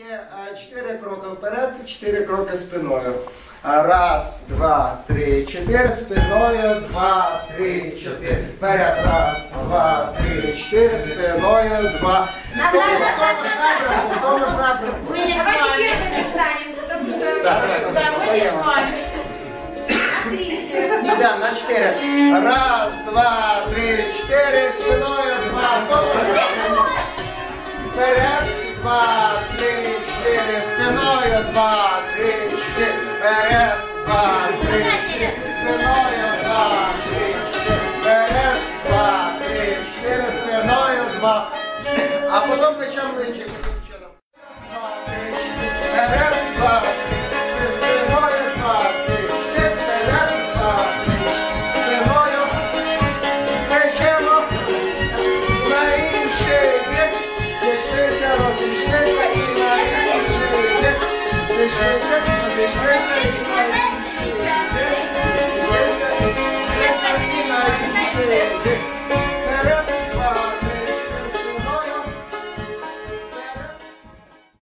Тільки 4 кроки вперед, 4 кроки спиною. Раз, два, три, чотири, спиною, два, три, чотири. Вперед, раз, два, три, чотири, спиною, два. В тому ж напрямку, в тому ж напрямку. Мы не Давайте с вами. первыми станем, потому что... Да, хорошо, Да, мы не с встаємо. вами. Смотрите. Йдемо на чотири. Раз, два, три, чотири, спиною, два, в тому ж напрямку. Вперед, два, три, чотири, спиною, два, три, чотири, вперед, два, три, чотири, спиною, два, три, чотири, вперед, два, три, чотири, спиною, два. А потім печемо личик Yeah.